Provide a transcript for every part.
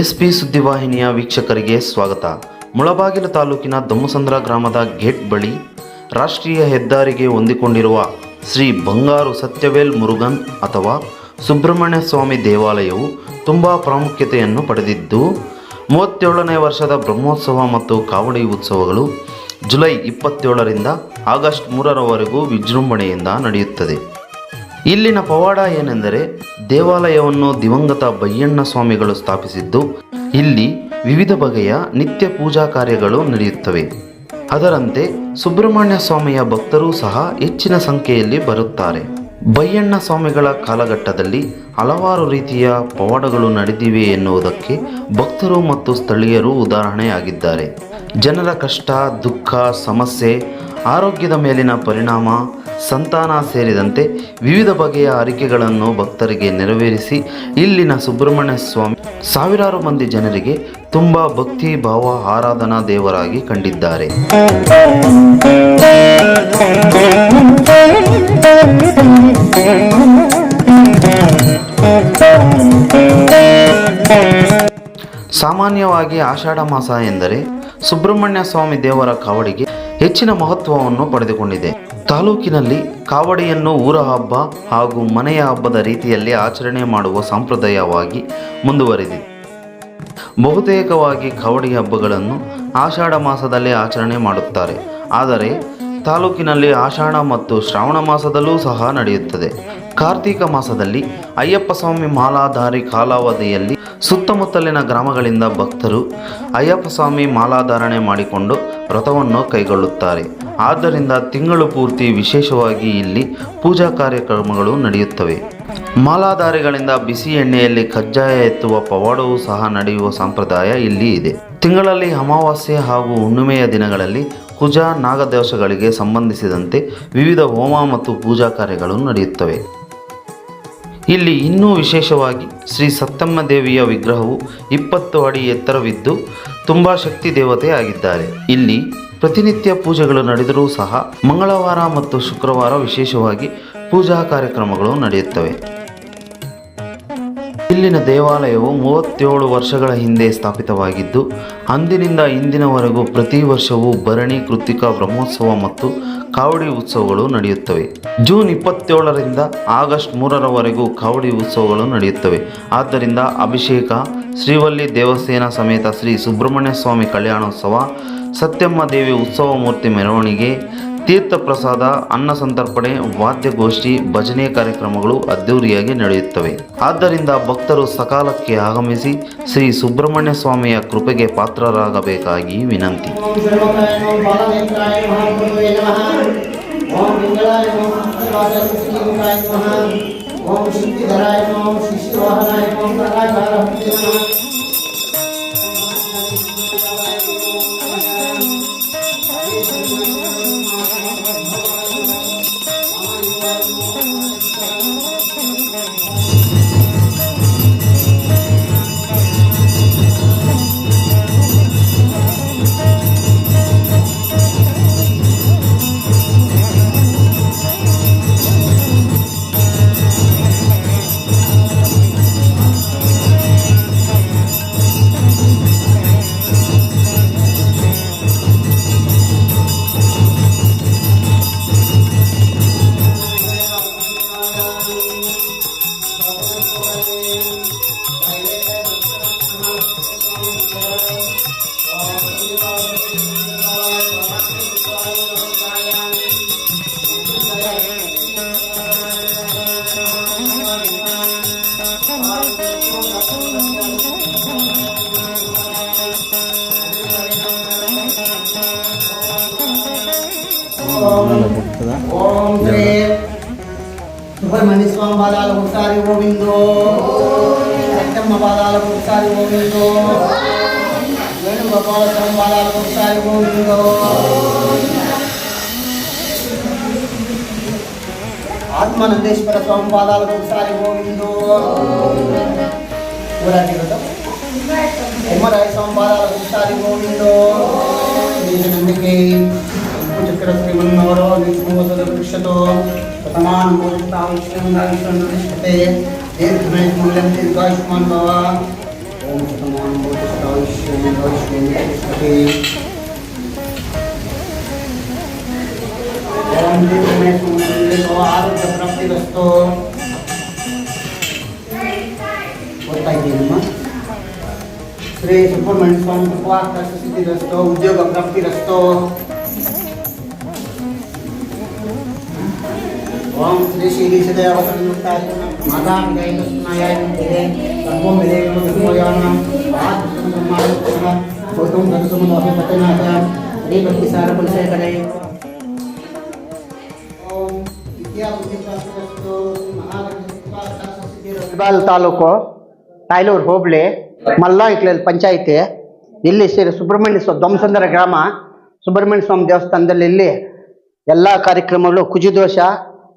SP ಸುದ್ದಿವಾಹಿನಿಯ ವೀಕ್ಷಕರಿಗೆ ಸ್ವಾಗತ. ಮುಳಬಾಗಿಲು ತಾಲೂಕಿನ ದಮ್ಮಸಂದ್ರ ಗ್ರಾಮದ ಗೇಟ್ ಬಳಿ ರಾಷ್ಟ್ರೀಯ ಹೆದ್ದಾರಿಗೆ ಹೊಂದಿಕೊಂಡಿರುವ ಶ್ರೀ ಬಂಗಾರು ಸತ್ಯವೇಲ್ ಮುರುಗನ್ ಅಥವಾ ಸುಬ್ರಹ್ಮಣ್ಯ ಸ್ವಾಮಿ ದೇವಾಲಯವು ತುಂಬ ಪ್ರಾಮುಖ್ಯತೆಯನ್ನು ಪಡೆದಿದ್ದು, ಮೂವತ್ತೇಳನೇ ವರ್ಷದ ಬ್ರಹ್ಮೋತ್ಸವ ಮತ್ತು ಕಾವಡಿ ಉತ್ಸವಗಳು ಜುಲೈ ಇಪ್ಪತ್ತೇಳರಿಂದ ಆಗಸ್ಟ್ ಮೂರರವರೆಗೂ ವಿಜೃಂಭಣೆಯಿಂದ ನಡೆಯುತ್ತದೆ. ಇಲ್ಲಿನ ಪವಾಡ ಏನೆಂದರೆ ದೇವಾಲಯವನ್ನು ದಿವಂಗತ ಬಯ್ಯಣ್ಣ ಸ್ವಾಮಿಗಳು ಸ್ಥಾಪಿಸಿದ್ದು, ಇಲ್ಲಿ ವಿವಿಧ ಬಗೆಯ ನಿತ್ಯ ಪೂಜಾ ಕಾರ್ಯಗಳು ನಡೆಯುತ್ತವೆ. ಅದರಂತೆ ಸುಬ್ರಹ್ಮಣ್ಯ ಸ್ವಾಮಿಯ ಭಕ್ತರೂ ಸಹ ಹೆಚ್ಚಿನ ಸಂಖ್ಯೆಯಲ್ಲಿ ಬರುತ್ತಾರೆ. ಬಯ್ಯಣ್ಣ ಸ್ವಾಮಿಗಳ ಕಾಲಘಟ್ಟದಲ್ಲಿ ಹಲವಾರು ರೀತಿಯ ಪವಾಡಗಳು ನಡೆದಿವೆ ಎನ್ನುವುದಕ್ಕೆ ಭಕ್ತರು ಮತ್ತು ಸ್ಥಳೀಯರು ಉದಾಹರಣೆಯಾಗಿದ್ದಾರೆ. ಜನರ ಕಷ್ಟ, ದುಃಖ, ಸಮಸ್ಯೆ, ಆರೋಗ್ಯದ ಮೇಲಿನ ಪರಿಣಾಮ ಸಂತಾನ ಸೇರಿದಂತೆ ವಿವಿಧ ಬಗೆಯ ಹರಿಕೆಗಳನ್ನು ಭಕ್ತರಿಗೆ ನೆರವೇರಿಸಿ ಇಲ್ಲಿನ ಸುಬ್ರಹ್ಮಣ್ಯ ಸ್ವಾಮಿ ಸಾವಿರಾರು ಮಂದಿ ಜನರಿಗೆ ತುಂಬ ಭಕ್ತಿ ಭಾವ ಆರಾಧನಾ ದೇವರಾಗಿ ಕಂಡಿದ್ದಾರೆ. ಸಾಮಾನ್ಯವಾಗಿ ಆಷಾಢ ಮಾಸ ಎಂದರೆ ಸುಬ್ರಹ್ಮಣ್ಯ ಸ್ವಾಮಿ ದೇವರ ಕಾವಡಿಗೆ ಹೆಚ್ಚಿನ ಮಹತ್ವವನ್ನು ಪಡೆದುಕೊಂಡಿದೆ. ತಾಲೂಕಿನಲ್ಲಿ ಕಾವಡಿಯನ್ನು ಊರ ಹಬ್ಬ ಹಾಗೂ ಮನೆಯ ಹಬ್ಬದ ರೀತಿಯಲ್ಲಿ ಆಚರಣೆ ಮಾಡುವ ಸಂಪ್ರದಾಯವಾಗಿ ಮುಂದುವರೆದಿದೆ. ಬಹುತೇಕವಾಗಿ ಕಾವಡಿ ಹಬ್ಬಗಳನ್ನು ಆಷಾಢ ಮಾಸದಲ್ಲಿ ಆಚರಣೆ ಮಾಡುತ್ತಾರೆ. ಆದರೆ ತಾಲೂಕಿನಲ್ಲಿ ಆಷಾಢ ಮತ್ತು ಶ್ರಾವಣ ಮಾಸದಲ್ಲೂ ಸಹ ನಡೆಯುತ್ತದೆ. ಕಾರ್ತೀಕ ಮಾಸದಲ್ಲಿ ಅಯ್ಯಪ್ಪ ಸ್ವಾಮಿ ಮಾಲಾಧಾರಿ ಕಾಲಾವಧಿಯಲ್ಲಿ ಸುತ್ತಮುತ್ತಲಿನ ಗ್ರಾಮಗಳಿಂದ ಭಕ್ತರು ಅಯ್ಯಪ್ಪ ಸ್ವಾಮಿ ಮಾಲಾಧಾರಣೆ ಮಾಡಿಕೊಂಡು ವ್ರತವನ್ನು ಕೈಗೊಳ್ಳುತ್ತಾರೆ. ಆದ್ದರಿಂದ ತಿಂಗಳು ಪೂರ್ತಿ ವಿಶೇಷವಾಗಿ ಇಲ್ಲಿ ಪೂಜಾ ಕಾರ್ಯಕ್ರಮಗಳು ನಡೆಯುತ್ತವೆ. ಮಾಲಾಧಾರಿಗಳಿಂದ ಬಿಸಿ ಎಣ್ಣೆಯಲ್ಲಿ ಕಜ್ಜಾಯ ಎತ್ತುವ ಪವಾಡವೂ ಸಹ ನಡೆಯುವ ಸಂಪ್ರದಾಯ ಇಲ್ಲಿ ಇದೆ. ತಿಂಗಳಲ್ಲಿ ಅಮಾವಾಸ್ಯೆ ಹಾಗೂ ಹುಣ್ಣಿಮೆಯ ದಿನಗಳಲ್ಲಿ ಕುಜ ನಾಗದೋಷಗಳಿಗೆ ಸಂಬಂಧಿಸಿದಂತೆ ವಿವಿಧ ಹೋಮ ಮತ್ತು ಪೂಜಾ ಕಾರ್ಯಗಳು ನಡೆಯುತ್ತವೆ. ಇಲ್ಲಿ ಇನ್ನೂ ವಿಶೇಷವಾಗಿ ಶ್ರೀ ಸತ್ತಮ್ಮ ದೇವಿಯ ವಿಗ್ರಹವು ಇಪ್ಪತ್ತು ಅಡಿ ಎತ್ತರವಿದ್ದು ತುಂಬ ಶಕ್ತಿ ದೇವತೆ ಆಗಿದ್ದಾರೆ ಇಲ್ಲಿ ಪ್ರತಿನಿತ್ಯ ಪೂಜೆಗಳು ನಡೆದರೂ ಸಹ ಮಂಗಳವಾರ ಮತ್ತು ಶುಕ್ರವಾರ ವಿಶೇಷವಾಗಿ ಪೂಜಾ ಕಾರ್ಯಕ್ರಮಗಳು ನಡೆಯುತ್ತವೆ. ಇಲ್ಲಿನ ದೇವಾಲಯವು ಮೂವತ್ತೇಳು ವರ್ಷಗಳ ಹಿಂದೆ ಸ್ಥಾಪಿತವಾಗಿದ್ದು, ಅಂದಿನಿಂದ ಇಂದಿನವರೆಗೂ ಪ್ರತಿ ವರ್ಷವೂ ಭರಣಿ ಕೃತಿಕಾ ಬ್ರಹ್ಮೋತ್ಸವ ಮತ್ತು ಕಾವಡಿ ಉತ್ಸವಗಳು ನಡೆಯುತ್ತವೆ. ಜೂನ್ ಇಪ್ಪತ್ತೇಳರಿಂದ ಆಗಸ್ಟ್ ಮೂರರವರೆಗೂ ಕಾವಡಿ ಉತ್ಸವಗಳು ನಡೆಯುತ್ತವೆ. ಆದ್ದರಿಂದ ಅಭಿಷೇಕ, ಶ್ರೀವಲ್ಲಿ ದೇವಸೇನ ಸಮೇತ ಶ್ರೀ ಸುಬ್ರಹ್ಮಣ್ಯ ಸ್ವಾಮಿ ಕಲ್ಯಾಣೋತ್ಸವ ಸತ್ಯಮ್ಮ ದೇವಿ ಉತ್ಸವ ಮೂರ್ತಿ ಮೆರವಣಿಗೆ ತೀರ್ಥ ಪ್ರಸಾದ ಅನ್ನ ಸಂತರ್ಪಣೆ, ವಾದ್ಯಗೋಷ್ಠಿ, ಭಜನೆ ಕಾರ್ಯಕ್ರಮಗಳು ಅದ್ದೂರಿಯಾಗಿ ನಡೆಯುತ್ತವೆ. ಆದ್ದರಿಂದ ಭಕ್ತರು ಸಕಾಲಕ್ಕೆ ಆಗಮಿಸಿ ಶ್ರೀ ಸುಬ್ರಹ್ಮಣ್ಯ ಸ್ವಾಮಿಯ ಕೃಪೆಗೆ ಪಾತ್ರರಾಗಬೇಕಾಗಿ ವಿನಂತಿ. ಸರ್ವಕಾಯ ನಮಃ ಬಾಲನೇತ್ರಾಯ ನಮಃ ಗುರುವೇ ನಮಃ ಓಂ ಪಿಂಗಳಾಯ ನಮಃ ಶ್ರೀಮುಖಾಯ ನಮಃ వేణుగోపాల స్వామి ఒకసారి ఆత్మనందేశ్వర స్వామి పాదాలకు ఒకసారి గోవిందో. ఊరాటి కదా ఉమ్మరాయ స్వామి పాదాలకు ఒకసారి గోవిందో. నేను నమ్మికే చక్రస్త్రీమన్నవరో ప్రథమాన్ మోక్షతా విష్ణు మూల్యం దీర్ఘాయుష్మాన్ భవ. ఓం ಶ್ರೀ ಸುಬ್ರಹ್ಮಣ್ಯ ಸ್ವಾಮಿ ಕೃಪಾ ಸಿದ್ಧಿರಸ್ತು ಉದ್ಯೋಗ ಪ್ರಾಪ್ತಿರಸ್ತು ಪ್ರಾಪ್ತಿರಸ್ತು ಮಹಾಗಣಪತಿ ಕೃಪಾ ಕಟಾಕ್ಷ ಸಿದ್ಧಿರಸ್ತು. ಇಳ್ಬಾಲ್ ತಾಲೂಕು ತಾಯ್ಲೂರು ಹೋಬಳಿ ಮಲ್ಲ ಇಟ್ಲಲ್ಲಿ ಪಂಚಾಯಿತಿ ಇಲ್ಲಿ ಶ್ರೀ ಸುಬ್ರಹ್ಮಣ್ಯ ಸ್ವಾಮಿ ಧ್ವಂಸಂದರ ಗ್ರಾಮ ಸುಬ್ರಹ್ಮಣ್ಯ ಸ್ವಾಮಿ ದೇವಸ್ಥಾನದಲ್ಲಿ ಇಲ್ಲಿ ಎಲ್ಲ ಕಾರ್ಯಕ್ರಮಗಳು ಕುಜುದೋಷ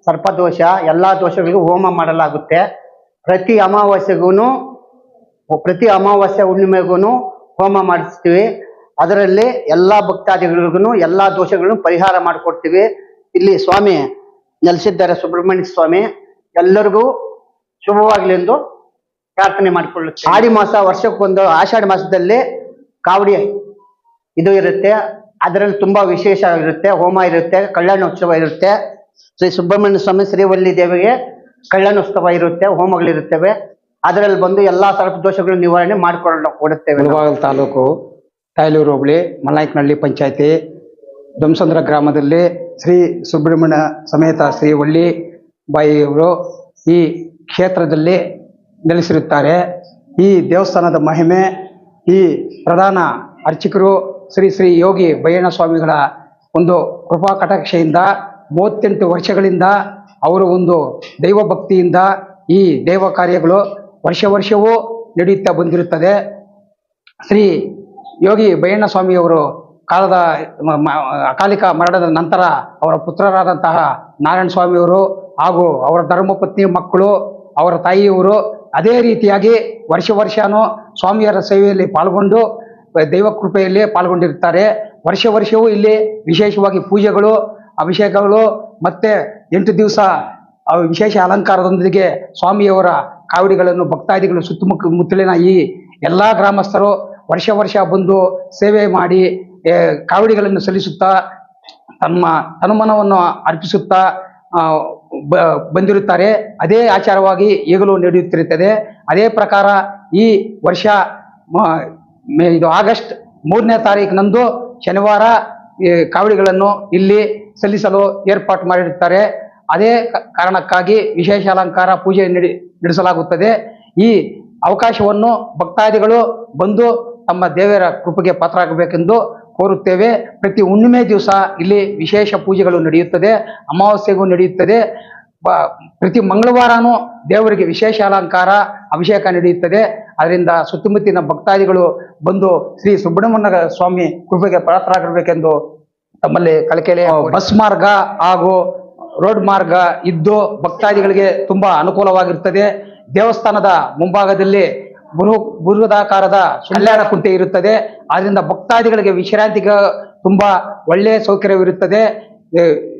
ಸರ್ಪದೋಷ, ಎಲ್ಲ ದೋಷಗಳಿಗೂ ಹೋಮ ಮಾಡಲಾಗುತ್ತೆ. ಪ್ರತಿ ಅಮಾವಾಸ್ಯೆಗೂ ಪ್ರತಿ ಅಮಾವಾಸ್ಯ ಹುಣ್ಣಿಮೆಗೂ ಹೋಮ ಮಾಡಿಸ್ತೀವಿ. ಅದರಲ್ಲಿ ಎಲ್ಲ ಭಕ್ತಾದಿಗಳಿಗೂ ಎಲ್ಲ ದೋಷಗಳನ್ನು ಪರಿಹಾರ ಮಾಡಿಕೊಡ್ತೀವಿ. ಇಲ್ಲಿ ಸ್ವಾಮಿ ನೆಲೆಸಿದ್ದಾರೆ ಸುಬ್ರಹ್ಮಣ್ಯ ಸ್ವಾಮಿ. ಎಲ್ಲರಿಗೂ ಶುಭವಾಗಲಿ ಎಂದು ಪ್ರಾರ್ಥನೆ ಮಾಡಿಕೊಳ್ಳುತ್ತೆ ಆಡಿ ಮಾಸ ವರ್ಷಕ್ಕೊಂದು, ಆಷಾಢ ಮಾಸದಲ್ಲಿ ಕಾವಡಿ ಇದು ಇರುತ್ತೆ. ಅದರಲ್ಲಿ ತುಂಬಾ ವಿಶೇಷ ಇರುತ್ತೆ. ಹೋಮ ಇರುತ್ತೆ, ಕಲ್ಯಾಣೋತ್ಸವ ಇರುತ್ತೆ. ಶ್ರೀ ಸುಬ್ರಹ್ಮಣ್ಯ ಸ್ವಾಮಿ ಶ್ರೀವಲ್ಲಿ ದೇವಿಗೆ ಕಲ್ಯಾಣೋತ್ಸವ ಇರುತ್ತೆ, ಹೋಮಗಳಿರುತ್ತವೆ ಅದರಲ್ಲಿ ಬಂದು ಎಲ್ಲಾ ಸರ್ಪ ದೋಷಗಳು ನಿವಾರಣೆ ಮಾಡಿಕೊಂಡು ಕೊಡುತ್ತೇವೆ ನಾವು. ತಾಲೂಕು ತಾಯಲೂರು ಹೋಬಳಿ ಮಲಾಯ್ಕನಹಳ್ಳಿ ಪಂಚಾಯತಿ ಧ್ವಂಸಂದ್ರ ಗ್ರಾಮದಲ್ಲಿ ಶ್ರೀ ಸುಬ್ರಹ್ಮಣ್ಯ ಸಮೇತ ಶ್ರೀ ಒಳ್ಳಿ ಬಾಯಿಯವರು ಈ ಕ್ಷೇತ್ರದಲ್ಲಿ ನೆಲೆಸಿರುತ್ತಾರೆ ಈ ದೇವಸ್ಥಾನದ ಮಹಿಮೆ, ಈ ಪ್ರಧಾನ ಅರ್ಚಕರು ಶ್ರೀ ಶ್ರೀ ಯೋಗಿ ಬಯ್ಯಣ್ಣ ಸ್ವಾಮಿಗಳ ಒಂದು ಕೃಪಾ ಕಟಾಕ್ಷೆಯಿಂದ ಮೂವತ್ತೆಂಟು ವರ್ಷಗಳಿಂದ ಅವರು ಒಂದು ದೈವ ಭಕ್ತಿಯಿಂದ ಈ ದೇವ ಕಾರ್ಯಗಳು ವರ್ಷ ವರ್ಷವೂ ನಡೆಯುತ್ತಾ ಬಂದಿರುತ್ತದೆ. ಶ್ರೀ ಯೋಗಿ ಬಯ್ಯಣ್ಣ ಸ್ವಾಮಿಯವರು ಕಾಲದ ಅಕಾಲಿಕ ಮರಣದ ನಂತರ ಅವರ ಪುತ್ರರಾದಂತಹ ನಾರಾಯಣ ಸ್ವಾಮಿಯವರು ಹಾಗೂ ಅವರ ಧರ್ಮಪತ್ನಿ ಮಕ್ಕಳು, ಅವರ ತಾಯಿಯವರು ಅದೇ ರೀತಿಯಾಗಿ ವರ್ಷ ವರ್ಷವೂ ಸ್ವಾಮಿಯರ ಸೇವೆಯಲ್ಲಿ ಪಾಲ್ಗೊಂಡು, ದೈವ ಕೃಪೆಯಲ್ಲಿ ಪಾಲ್ಗೊಂಡಿರುತ್ತಾರೆ. ವರ್ಷ ವರ್ಷವೂ ಇಲ್ಲಿ ವಿಶೇಷವಾಗಿ ಪೂಜೆಗಳು ಅಭಿಷೇಕಗಳು ಮತ್ತೆ ಎಂಟು ದಿವಸ ವಿಶೇಷ ಅಲಂಕಾರದೊಂದಿಗೆ ಸ್ವಾಮಿಯವರ ಕಾವಡಿಗಳನ್ನು, ಭಕ್ತಾದಿಗಳು ಸುತ್ತಮುತ್ತ ಮುತ್ತಲಿನ ಈ ಎಲ್ಲ ಗ್ರಾಮಸ್ಥರು ವರ್ಷ ವರ್ಷ ಬಂದು ಸೇವೆ ಮಾಡಿ ಕಾವಡಿಗಳನ್ನು ಸಲ್ಲಿಸುತ್ತಾ, ತಮ್ಮ ತನುಮನವನ್ನು ಅರ್ಪಿಸುತ್ತಾ ಬಂದಿರುತ್ತಾರೆ. ಅದೇ ಆಚಾರವಾಗಿ ಈಗಲೂ ನಡೆಯುತ್ತಿರುತ್ತದೆ. ಅದೇ ಪ್ರಕಾರ ಈ ವರ್ಷ ಇದು ಆಗಸ್ಟ್ ಮೂರನೇ ತಾರೀಕಿನಂದು ಶನಿವಾರ ಕಾವಡಿಗಳನ್ನು ಇಲ್ಲಿ ಸಲ್ಲಿಸಲು ಏರ್ಪಾಟ್ ಮಾಡಿರುತ್ತಾರೆ. ಅದೇ ಕಾರಣಕ್ಕಾಗಿ ವಿಶೇಷ ಅಲಂಕಾರ ಪೂಜೆ ನಡೆ, ನಡೆಸಲಾಗುತ್ತದೆ. ಈ ಅವಕಾಶವನ್ನು ಭಕ್ತಾದಿಗಳು ಬಂದು ತಮ್ಮ ದೇವರ ಕೃಪೆಗೆ ಪಾತ್ರರಾಗಬೇಕೆಂದು ಕೋರುತ್ತೇವೆ. ಪ್ರತಿ ಹುಣ್ಣಿಮೆ ದಿವಸ ಇಲ್ಲಿ ವಿಶೇಷ ಪೂಜೆಗಳು ನಡೆಯುತ್ತದೆ. ಅಮಾವಾಸ್ಯೆಗೂ ನಡೆಯುತ್ತದೆ. ಪ್ರತಿ ಮಂಗಳವಾರನೂ ದೇವರಿಗೆ ವಿಶೇಷ ಅಲಂಕಾರ ಅಭಿಷೇಕ ನಡೆಯುತ್ತದೆ. ಅದರಿಂದ ಸುತ್ತಮುತ್ತಿನ ಭಕ್ತಾದಿಗಳು ಬಂದು ಶ್ರೀ ಸುಬ್ರಹ್ಮಣ್ಯ ಸ್ವಾಮಿ ಕೃಪೆಗೆ ಪಾತ್ರರಾಗಿರ್ಬೇಕೆಂದು ತಮ್ಮಲ್ಲಿ ಕಳಕಳಿ ಬಸ್ ಮಾರ್ಗ ಹಾಗೂ ರೋಡ್ ಮಾರ್ಗ ಇದ್ದು ಭಕ್ತಾದಿಗಳಿಗೆ ತುಂಬಾ ಅನುಕೂಲವಾಗಿರುತ್ತದೆ ದೇವಸ್ಥಾನದ ಮುಂಭಾಗದಲ್ಲಿ ಬೃಹ ಬೃಹದಾಕಾರದ ಕಲ್ಯಾಣ ಕುಂಟೆ ಇರುತ್ತದೆ. ಆದ್ರಿಂದ ಭಕ್ತಾದಿಗಳಿಗೆ ವಿಶ್ರಾಂತಿಗೆ ತುಂಬಾ ಒಳ್ಳೆಯ ಸೌಕರ್ಯವಿರುತ್ತದೆ.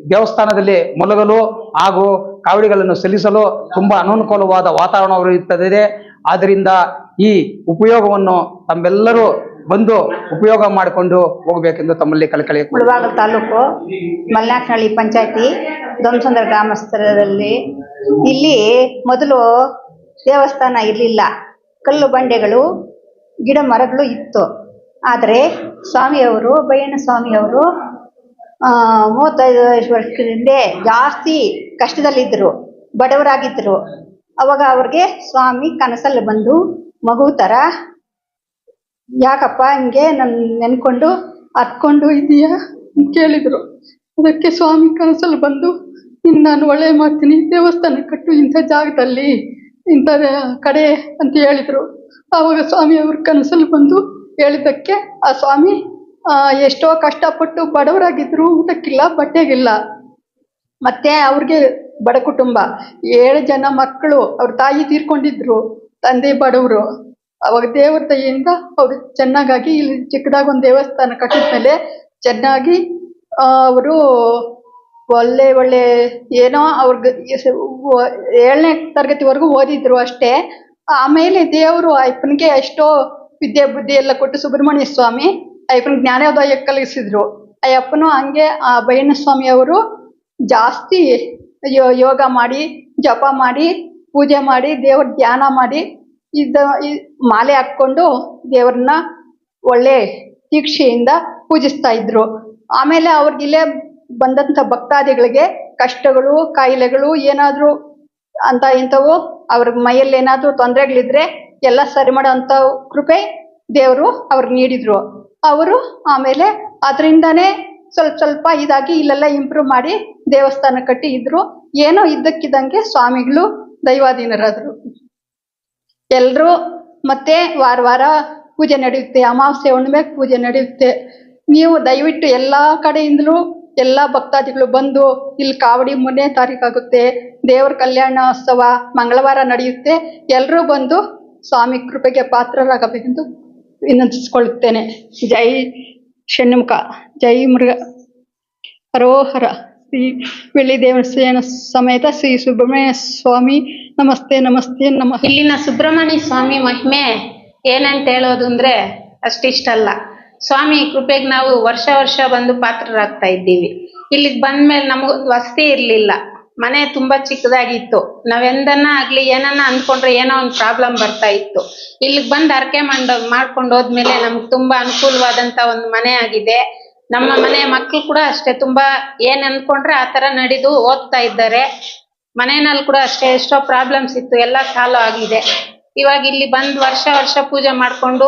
ದೇವಸ್ಥಾನದಲ್ಲಿ ಮಲಗಲು ಹಾಗೂ ಕಾವಡಿಗಳನ್ನು ಸಲ್ಲಿಸಲು ತುಂಬಾ ಅನನುಕೂಲವಾದ ವಾತಾವರಣವಿರುತ್ತದೆ ಆದ್ದರಿಂದ ಈ ಉಪಯೋಗವನ್ನು ತಮ್ಮೆಲ್ಲರೂ ಬಂದು ಉಪಯೋಗ ಮಾಡಿಕೊಂಡು ಹೋಗಬೇಕೆಂದು ತಮ್ಮಲ್ಲಿ ಕಳಕಳಿ ಮುಳಬಾಗಲ್ ತಾಲೂಕು ಮಲ್ನಾಕ್ನಹಳ್ಳಿ ಪಂಚಾಯತಿ ಧ್ವಂಸಂದ್ರ ಗ್ರಾಮಸ್ಥರಲ್ಲಿ ಇಲ್ಲಿ ಮೊದಲು ದೇವಸ್ಥಾನ ಇರಲಿಲ್ಲ. ಕಲ್ಲು ಬಂಡೆಗಳು, ಗಿಡ ಮರಗಳು ಇತ್ತು. ಆದರೆ ಸ್ವಾಮಿಯವರು ಬಯ್ಯಣ್ಣ ಸ್ವಾಮಿಯವರು ಮೂವತ್ತೈದು ವರ್ಷದ ಹಿಂದೆ ಜಾಸ್ತಿ ಕಷ್ಟದಲ್ಲಿದ್ದರು, ಬಡವರಾಗಿದ್ದರು. ಅವಾಗ ಅವ್ರಿಗೆ ಸ್ವಾಮಿ ಕನಸಲ್ಲಿ ಬಂದು ಮಗು ಥರ ಯಾಕಪ್ಪ ಹಿಂಗೆ ನನ್ ನೆನ್ಕೊಂಡು ಹತ್ಕೊಂಡು ಇದೀಯಾ? ಕೇಳಿದ್ರು. ಅದಕ್ಕೆ ಸ್ವಾಮಿ ಕನಸಲ್ಲಿ ಬಂದು, ಇನ್ನು ನಾನು ಒಳ್ಳೆ ಮಾಡ್ತೀನಿ, ದೇವಸ್ಥಾನ ಕಟ್ಟು ಇಂಥ ಜಾಗದಲ್ಲಿ, ಇಂಥ ಕಡೆ ಅಂತ ಹೇಳಿದ್ರು. ಆವಾಗ ಸ್ವಾಮಿ ಅವ್ರ ಕನಸಲ್ಲಿ ಬಂದು ಹೇಳಿದ್ದಕ್ಕೆ, ಆ ಸ್ವಾಮಿ ಎಷ್ಟೋ ಕಷ್ಟಪಟ್ಟು ಬಡವರಾಗಿದ್ರು ಊಟಕ್ಕಿಲ್ಲ, ಬಟ್ಟೆಗಿಲ್ಲ. ಮತ್ತೆ ಅವ್ರಿಗೆ ಬಡ ಕುಟುಂಬ. ಏಳು ಜನ ಮಕ್ಕಳು ಅವ್ರ ತಾಯಿ ತೀರ್ಕೊಂಡಿದ್ರು, ತಂದೆ ಬಡವರು. ಅವಾಗ ದೇವ್ರ ದಯೆಯಿಂದ ಅವ್ರು ಚೆನ್ನಾಗಾಗಿ ಇಲ್ಲಿ ಚಿಕ್ಕದಾಗಿ ಒಂದು ದೇವಸ್ಥಾನ ಕಟ್ಟಿದ್ಮೇಲೆ ಚೆನ್ನಾಗಿ ಅವರು ಒಳ್ಳೆ ಒಳ್ಳೆ ಏನೋ ಅವ್ರಿಗೆ ಏಳನೇ ತರಗತಿವರೆಗೂ ಓದಿದ್ರು ಅಷ್ಟೇ. ಆಮೇಲೆ ದೇವರು ಅಯ್ಯಪ್ಪನಿಗೆ ಎಷ್ಟೋ ವಿದ್ಯೆ ಬುದ್ಧಿ ಎಲ್ಲ ಕೊಟ್ಟು ಸುಬ್ರಹ್ಮಣ್ಯ ಸ್ವಾಮಿ ಅಯ್ಯಪ್ಪನ ಜ್ಞಾನೋದಯ ಕಲಿಸಿದ್ರು. ಅಯ್ಯಪ್ಪನು ಹಂಗೆ ಆ ಬೈನ ಸ್ವಾಮಿ ಅವರು ಜಾಸ್ತಿ ಯೋಗ ಮಾಡಿ, ಜಪ ಮಾಡಿ, ಪೂಜೆ ಮಾಡಿ, ದೇವ್ರ ಧ್ಯಾನ ಮಾಡಿ, ಇದ ಮಾಲೆ ಹಾಕ್ಕೊಂಡು ದೇವ್ರನ್ನ ಒಳ್ಳೆ ದೀಕ್ಷೆಯಿಂದ ಪೂಜಿಸ್ತಾ ಇದ್ರು. ಆಮೇಲೆ ಅವ್ರಿಗಿಲ್ಲೇ ಬಂದಂಥ ಭಕ್ತಾದಿಗಳಿಗೆ ಕಷ್ಟಗಳು, ಕಾಯಿಲೆಗಳು ಏನಾದರೂ ಅಂತ ಇಂಥವು ಅವ್ರ ಮೈಯಲ್ಲಿ ಏನಾದರೂ ತೊಂದರೆಗಳಿದ್ರೆ ಎಲ್ಲ ಸರಿ ಮಾಡೋ ಕೃಪೆ ದೇವರು ಅವ್ರಿಗೆ ನೀಡಿದ್ರು. ಅವರು ಆಮೇಲೆ ಅದರಿಂದನೇ ಸ್ವಲ್ಪ ಸ್ವಲ್ಪ ಇದಾಗಿ ಇಲ್ಲೆಲ್ಲ ಇಂಪ್ರೂವ್ ಮಾಡಿ ದೇವಸ್ಥಾನ ಕಟ್ಟಿ ಇದ್ರು. ಏನೋ ಇದ್ದಕ್ಕಿದ್ದಂಗೆ ಸ್ವಾಮಿಗಳು ದೈವಾಧೀನರಾದ್ರು. ಎಲ್ಲರೂ ಮತ್ತೆ ವಾರ ವಾರ ಪೂಜೆ ನಡೆಯುತ್ತೆ, ಅಮಾವಾಸ್ಯೆ ಹುಣ್ಣಿಮೆ ಪೂಜೆ ನಡೆಯುತ್ತೆ. ನೀವು ದಯವಿಟ್ಟು ಎಲ್ಲ ಕಡೆಯಿಂದಲೂ ಎಲ್ಲ ಭಕ್ತಾದಿಗಳು ಬಂದು ಇಲ್ಲಿ ಕಾವಡಿ ಮೂರನೇ ತಾರೀಕಾಗುತ್ತೆ, ದೇವರ ಕಲ್ಯಾಣೋತ್ಸವ ಮಂಗಳವಾರ ನಡೆಯುತ್ತೆ. ಎಲ್ಲರೂ ಬಂದು ಸ್ವಾಮಿ ಕೃಪೆಗೆ ಪಾತ್ರರಾಗಬೇಕೆಂದು ವಿನಂತಿಸಿಕೊಳ್ಳುತ್ತೇನೆ. ಜೈ ಷಣ್ಮುಖ. ಜೈ ಮೃಗ ಹರೋಹರ. ಶ್ರೀ ಬೆಳ್ಳಿ ದೇವಸ್ಥಾನ ಸಮೇತ ಶ್ರೀ ಸುಬ್ರಹ್ಮಣ್ಯ ಸ್ವಾಮಿ. ನಮಸ್ತೆ ನಮಸ್ತೆ, ನಮ. ಇಲ್ಲಿನ ಸುಬ್ರಹ್ಮಣ್ಯ ಸ್ವಾಮಿ ಮಹಿಮೆ ಏನಂತ ಹೇಳೋದು ಅಂದ್ರೆ ಅಷ್ಟಿಷ್ಟಲ್ಲ. ಸ್ವಾಮಿ ಕೃಪೆಗೆ ನಾವು ವರ್ಷ ವರ್ಷ ಬಂದು ಪಾತ್ರರಾಗ್ತಾ ಇದ್ದೀವಿ. ಇಲ್ಲಿಗೆ ಬಂದ್ಮೇಲೆ ನಮಗೊಂದು ವಸತಿ ಇರ್ಲಿಲ್ಲ. ಮನೆ ತುಂಬಾ ಚಿಕ್ಕದಾಗಿತ್ತು. ನಾವೆಂದನ್ನ ಆಗ್ಲಿ ಏನನ್ನ ಅನ್ಕೊಂಡ್ರೆ ಏನೋ ಒಂದ್ ಪ್ರಾಬ್ಲಮ್ ಬರ್ತಾ ಇತ್ತು. ಇಲ್ಲಿ ಬಂದ್ ಅರ್ಕೆ ಮಂಡ ಮಾಡ್ಕೊಂಡ್ ಹೋದ್ಮೇಲೆ ನಮ್ಗ್ ತುಂಬಾ ಅನುಕೂಲವಾದಂತ ಒಂದು ಮನೆ ಆಗಿದೆ. ನಮ್ಮ ಮನೆ ಮಕ್ಕಳು ಕೂಡ ಅಷ್ಟೇ ತುಂಬಾ ಏನ್ ಅನ್ಕೊಂಡ್ರೆ ಆ ತರ ನಡೆದು ಓದ್ತಾ ಇದ್ದಾರೆ. ಮನೆಯಲ್ಲಿ ಕೂಡ ಅಷ್ಟೇ ಎಷ್ಟೋ ಪ್ರಾಬ್ಲಮ್ಸ್ ಇತ್ತು, ಎಲ್ಲ ಸಾಲ್ವ್ ಆಗಿದೆ. ಇವಾಗ ಇಲ್ಲಿ ಬಂದ್ ವರ್ಷ ವರ್ಷ ಪೂಜೆ ಮಾಡ್ಕೊಂಡು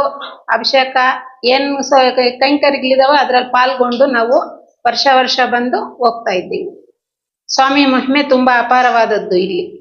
ಅಭಿಷೇಕ, ಏನ್ ಕೈಂಕರ್ಯಗಳಿದಾವೋ ಅದ್ರಲ್ಲಿ ಪಾಲ್ಗೊಂಡು ನಾವು ವರ್ಷ ವರ್ಷ ಬಂದು ಹೋಗ್ತಾ ಇದ್ದೀವಿ. ಸ್ವಾಮಿ ಮಹಿಮೆ ತುಂಬಾ ಅಪಾರವಾದದ್ದು ಇಲ್ಲಿ.